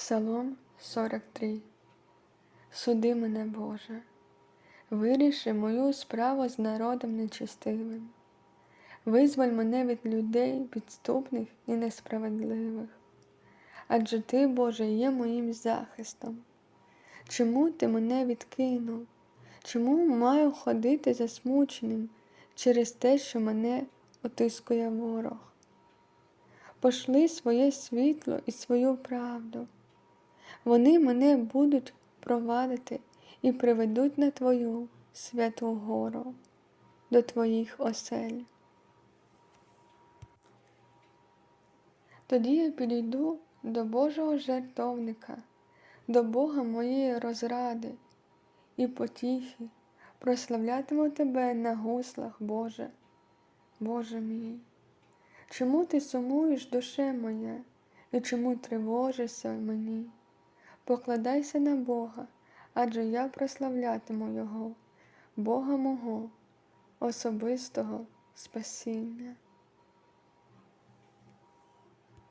Псалом 43 Суди мене, Боже, виріши мою справу з народом нечестивим. Визволь мене від людей підступних і несправедливих. Адже Ти, Боже, є моїм захистом. Чому ти мене відкинув? Чому маю ходити засмученим через те, що мене отискує ворог? Пошли своє світло і свою правду. Вони мене будуть провадити і приведуть на Твою святу гору, до Твоїх осель. Тоді я підійду до Божого жертовника, до Бога моєї розради і потіхи, прославлятиму Тебе на гуслах, Боже, Боже мій. Чому ти сумуєш, душе моя, і чому тривожишся в мені? Покладайся на Бога, адже я прославлятиму Його, Бога мого, особистого спасіння.